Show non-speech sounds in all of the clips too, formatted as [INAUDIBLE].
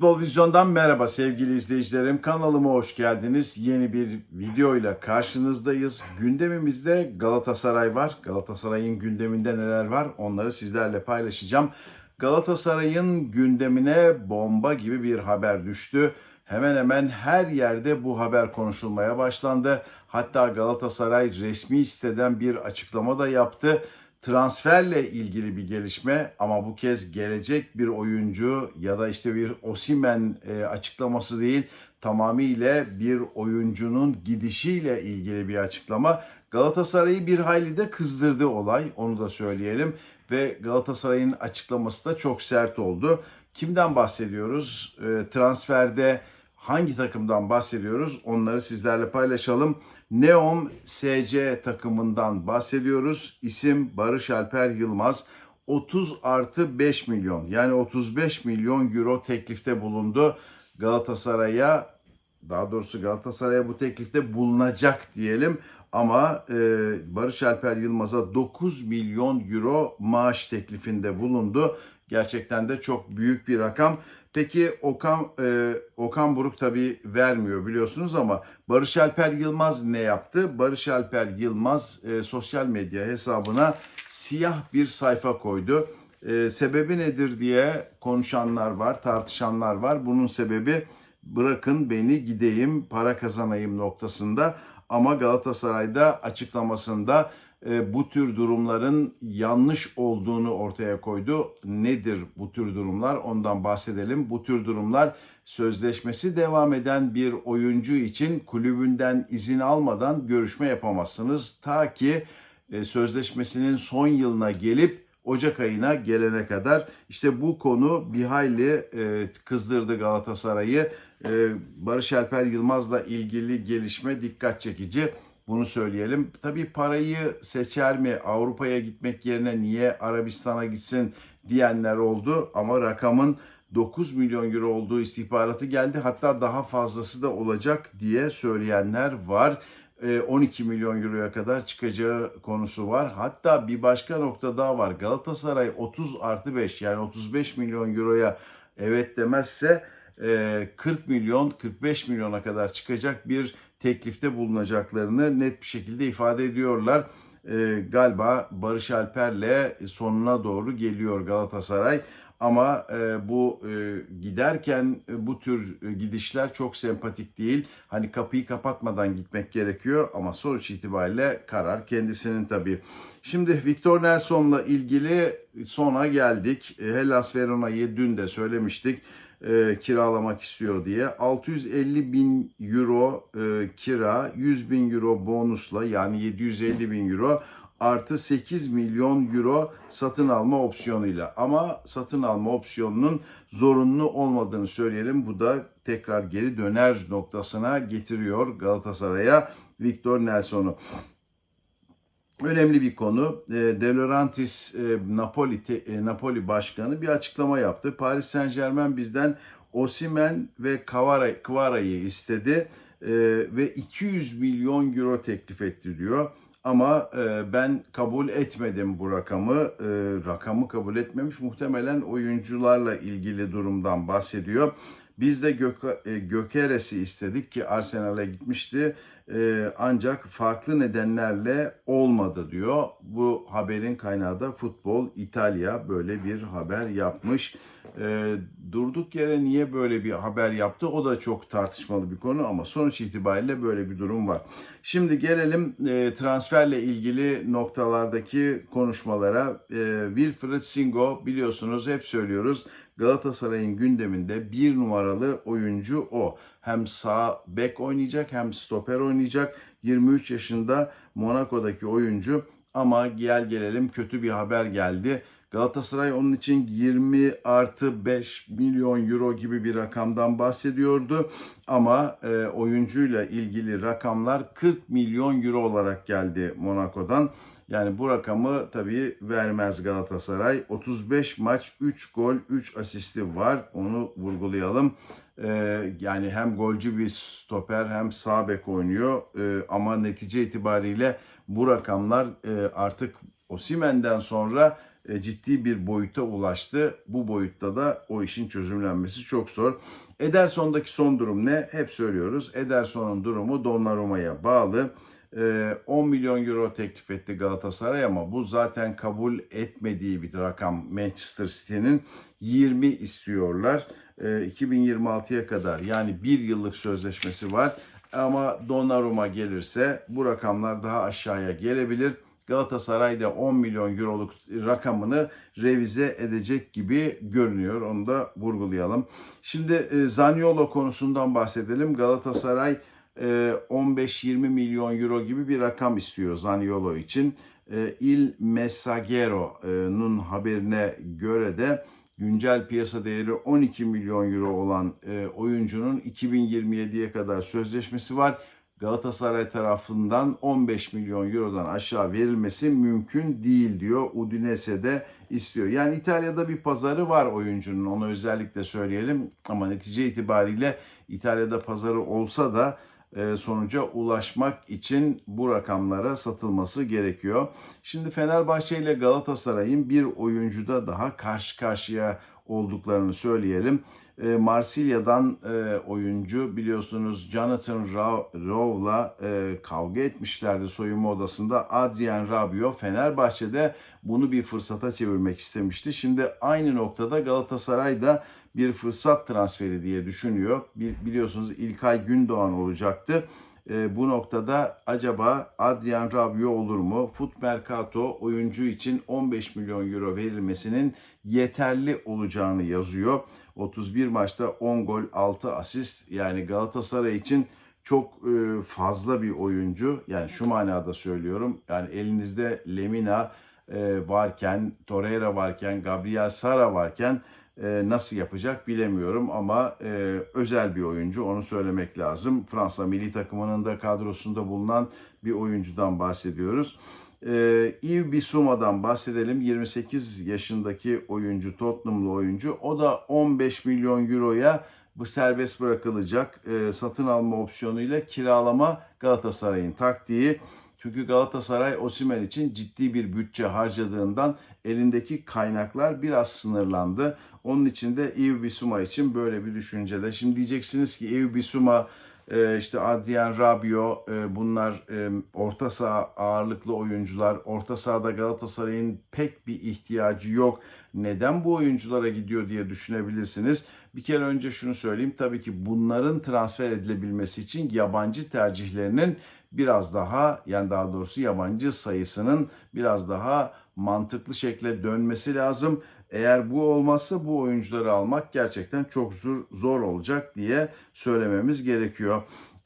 futbol vizyon Futbol Vizyon'dan merhaba sevgili izleyicilerim. Kanalıma hoş geldiniz. Yeni bir videoyla karşınızdayız. Gündemimizde Galatasaray var. Galatasaray'ın gündeminde neler var onları sizlerle paylaşacağım. Galatasaray'ın gündemine bomba gibi bir haber düştü. Hemen hemen her yerde bu haber konuşulmaya başlandı. Hatta Galatasaray resmi siteden bir açıklama da yaptı transferle ilgili bir gelişme ama bu kez gelecek bir oyuncu ya da işte bir Osimen e, açıklaması değil tamamıyla bir oyuncunun gidişiyle ilgili bir açıklama. Galatasaray'ı bir hayli de kızdırdı olay onu da söyleyelim ve Galatasaray'ın açıklaması da çok sert oldu. Kimden bahsediyoruz? E, transferde hangi takımdan bahsediyoruz? Onları sizlerle paylaşalım. Neom SC takımından bahsediyoruz. İsim Barış Alper Yılmaz. 30 artı 5 milyon yani 35 milyon euro teklifte bulundu Galatasaray'a. Daha doğrusu Galatasaray'a bu teklifte bulunacak diyelim. Ama e, Barış Alper Yılmaz'a 9 milyon euro maaş teklifinde bulundu. Gerçekten de çok büyük bir rakam. Peki Okan e, Okan Buruk tabii vermiyor biliyorsunuz ama Barış Alper Yılmaz ne yaptı? Barış Alper Yılmaz e, sosyal medya hesabına siyah bir sayfa koydu. E, sebebi nedir diye konuşanlar var, tartışanlar var. Bunun sebebi bırakın beni gideyim, para kazanayım noktasında. Ama Galatasaray'da açıklamasında bu tür durumların yanlış olduğunu ortaya koydu. Nedir bu tür durumlar? Ondan bahsedelim. Bu tür durumlar sözleşmesi devam eden bir oyuncu için kulübünden izin almadan görüşme yapamazsınız. Ta ki e, sözleşmesinin son yılına gelip Ocak ayına gelene kadar işte bu konu bir hayli e, kızdırdı Galatasaray'ı. E, Barış Alper Yılmaz'la ilgili gelişme dikkat çekici. Bunu söyleyelim. Tabii parayı seçer mi? Avrupa'ya gitmek yerine niye Arabistan'a gitsin diyenler oldu. Ama rakamın 9 milyon euro olduğu istihbaratı geldi. Hatta daha fazlası da olacak diye söyleyenler var. 12 milyon euroya kadar çıkacağı konusu var. Hatta bir başka nokta daha var. Galatasaray 30 artı 5 yani 35 milyon euroya evet demezse 40 milyon 45 milyona kadar çıkacak bir teklifte bulunacaklarını net bir şekilde ifade ediyorlar. Galiba Barış Alper'le sonuna doğru geliyor Galatasaray. Ama e, bu e, giderken e, bu tür e, gidişler çok sempatik değil. Hani kapıyı kapatmadan gitmek gerekiyor ama sonuç itibariyle karar kendisinin tabii. Şimdi Victor Nelson'la ilgili sona geldik. E, Hellas Verona'yı dün de söylemiştik e, kiralamak istiyor diye. 650 bin euro e, kira, 100 bin euro bonusla yani 750 bin euro artı 8 milyon euro satın alma opsiyonuyla. Ama satın alma opsiyonunun zorunlu olmadığını söyleyelim. Bu da tekrar geri döner noktasına getiriyor Galatasaray'a Victor Nelson'u. Önemli bir konu. De Laurentiis Napoli e, Napoli başkanı bir açıklama yaptı. Paris Saint-Germain bizden Osimen ve Kvara'yı istedi ve 200 milyon euro teklif etti diyor. Ama e, ben kabul etmedim bu rakamı. E, rakamı kabul etmemiş. Muhtemelen oyuncularla ilgili durumdan bahsediyor. Biz de Gök, e, Gökeres'i istedik ki Arsenal'e gitmişti. E, ancak farklı nedenlerle olmadı diyor. Bu haberin kaynağı da Futbol İtalya böyle bir haber yapmış. E, durduk yere niye böyle bir haber yaptı o da çok tartışmalı bir konu ama sonuç itibariyle böyle bir durum var. Şimdi gelelim e, transferle ilgili noktalardaki konuşmalara. E, Wilfred Singo biliyorsunuz hep söylüyoruz Galatasaray'ın gündeminde bir numaralı oyuncu o. Hem sağ bek oynayacak hem stoper oynayacak. 23 yaşında Monaco'daki oyuncu ama gel gelelim kötü bir haber geldi. Galatasaray onun için 20 artı 5 milyon euro gibi bir rakamdan bahsediyordu. Ama e, oyuncuyla ilgili rakamlar 40 milyon euro olarak geldi Monaco'dan. Yani bu rakamı tabii vermez Galatasaray. 35 maç 3 gol 3 asisti var. Onu vurgulayalım. Ee, yani hem golcü bir stoper hem sağ bek oynuyor. Ee, ama netice itibariyle bu rakamlar e, artık Osimen'den sonra e, ciddi bir boyuta ulaştı. Bu boyutta da o işin çözümlenmesi çok zor. Ederson'daki son durum ne? Hep söylüyoruz. Ederson'un durumu Donnarumma'ya bağlı. E, 10 milyon euro teklif etti Galatasaray ama bu zaten kabul etmediği bir rakam Manchester City'nin 20 istiyorlar. E, 2026'ya kadar yani bir yıllık sözleşmesi var. Ama Donnarumma gelirse bu rakamlar daha aşağıya gelebilir. Galatasaray da 10 milyon euroluk rakamını revize edecek gibi görünüyor. Onu da vurgulayalım. Şimdi e, Zaniolo konusundan bahsedelim. Galatasaray 15-20 milyon euro gibi bir rakam istiyor Zaniolo için. E, Il Messagero'nun haberine göre de güncel piyasa değeri 12 milyon euro olan e, oyuncunun 2027'ye kadar sözleşmesi var. Galatasaray tarafından 15 milyon eurodan aşağı verilmesi mümkün değil diyor. Udinese de istiyor. Yani İtalya'da bir pazarı var oyuncunun onu özellikle söyleyelim. Ama netice itibariyle İtalya'da pazarı olsa da e, sonuca ulaşmak için bu rakamlara satılması gerekiyor. Şimdi Fenerbahçe ile Galatasaray'ın bir oyuncuda daha karşı karşıya olduklarını söyleyelim. E, Marsilya'dan e, oyuncu biliyorsunuz Jonathan Rowe'la e, kavga etmişlerdi soyunma odasında. Adrian Rabiot Fenerbahçe'de bunu bir fırsata çevirmek istemişti. Şimdi aynı noktada Galatasaray da bir fırsat transferi diye düşünüyor. Biliyorsunuz İlkay Gündoğan olacaktı. E, bu noktada acaba Adrian Rabiot olur mu? Foot Mercato oyuncu için 15 milyon euro verilmesinin yeterli olacağını yazıyor. 31 maçta 10 gol 6 asist yani Galatasaray için çok e, fazla bir oyuncu. Yani şu manada söylüyorum. Yani elinizde Lemina e, varken, Torreira varken, Gabriel Sara varken e, nasıl yapacak bilemiyorum ama e, özel bir oyuncu onu söylemek lazım. Fransa milli takımının da kadrosunda bulunan bir oyuncudan bahsediyoruz. E, Yves Bissouma'dan bahsedelim. 28 yaşındaki oyuncu, Tottenham'lı oyuncu. O da 15 milyon euroya bu serbest bırakılacak. E, satın alma opsiyonuyla kiralama Galatasaray'ın taktiği. Çünkü Galatasaray Osimhen için ciddi bir bütçe harcadığından elindeki kaynaklar biraz sınırlandı. Onun için de Ev Bisuma için böyle bir düşüncede. Şimdi diyeceksiniz ki Ev Bisuma e, işte Adrian Rabiot e, bunlar e, orta saha ağırlıklı oyuncular. Orta sahada Galatasaray'ın pek bir ihtiyacı yok. Neden bu oyunculara gidiyor diye düşünebilirsiniz. Bir kere önce şunu söyleyeyim. Tabii ki bunların transfer edilebilmesi için yabancı tercihlerinin biraz daha yani daha doğrusu yabancı sayısının biraz daha mantıklı şekle dönmesi lazım. Eğer bu olmazsa bu oyuncuları almak gerçekten çok zor, zor olacak diye söylememiz gerekiyor.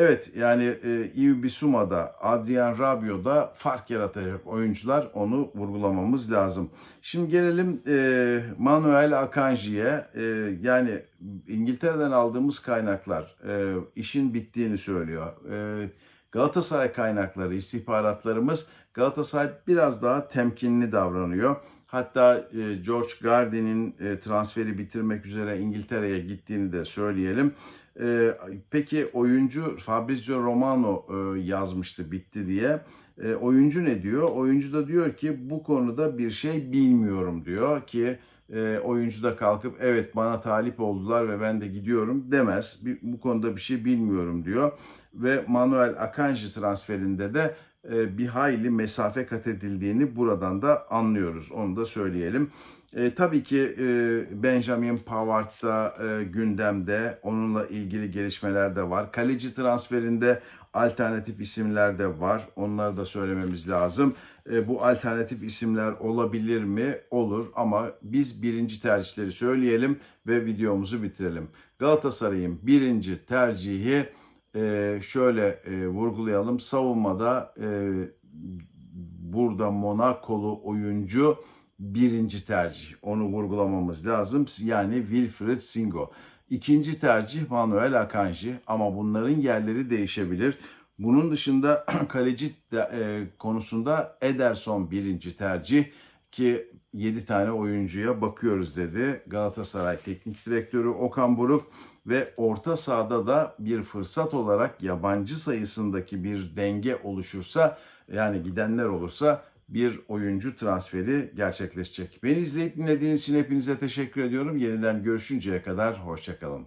Evet yani e, Yves Bissouma'da, Adrian Rabiot'da fark yaratacak oyuncular onu vurgulamamız lazım. Şimdi gelelim e, Manuel Akanji'ye. E, yani İngiltere'den aldığımız kaynaklar e, işin bittiğini söylüyor. E, Galatasaray kaynakları, istihbaratlarımız Galatasaray biraz daha temkinli davranıyor. Hatta e, George Gardy'nin e, transferi bitirmek üzere İngiltere'ye gittiğini de söyleyelim. E, peki oyuncu Fabrizio Romano yazmıştı bitti diye. Oyuncu ne diyor? Oyuncu da diyor ki bu konuda bir şey bilmiyorum diyor ki oyuncu da kalkıp evet bana talip oldular ve ben de gidiyorum demez. Bu konuda bir şey bilmiyorum diyor. Ve Manuel Akanji transferinde de bir hayli mesafe kat edildiğini buradan da anlıyoruz. Onu da söyleyelim. E, tabii ki e, Benjamin Pavard da e, gündemde. Onunla ilgili gelişmeler de var. Kaleci transferinde alternatif isimler de var. Onları da söylememiz lazım. E, bu alternatif isimler olabilir mi? Olur ama biz birinci tercihleri söyleyelim ve videomuzu bitirelim. Galatasaray'ın birinci tercihi e, şöyle e, vurgulayalım. Savunmada e, burada Monakolu oyuncu birinci tercih. Onu vurgulamamız lazım. Yani Wilfred Singo. İkinci tercih Manuel Akanji ama bunların yerleri değişebilir. Bunun dışında [CLEARS THROAT] kaleci de- e, konusunda Ederson birinci tercih ki 7 tane oyuncuya bakıyoruz dedi. Galatasaray Teknik Direktörü Okan Buruk ve orta sahada da bir fırsat olarak yabancı sayısındaki bir denge oluşursa yani gidenler olursa bir oyuncu transferi gerçekleşecek. Beni izleyip dinlediğiniz için hepinize teşekkür ediyorum. Yeniden görüşünceye kadar hoşçakalın.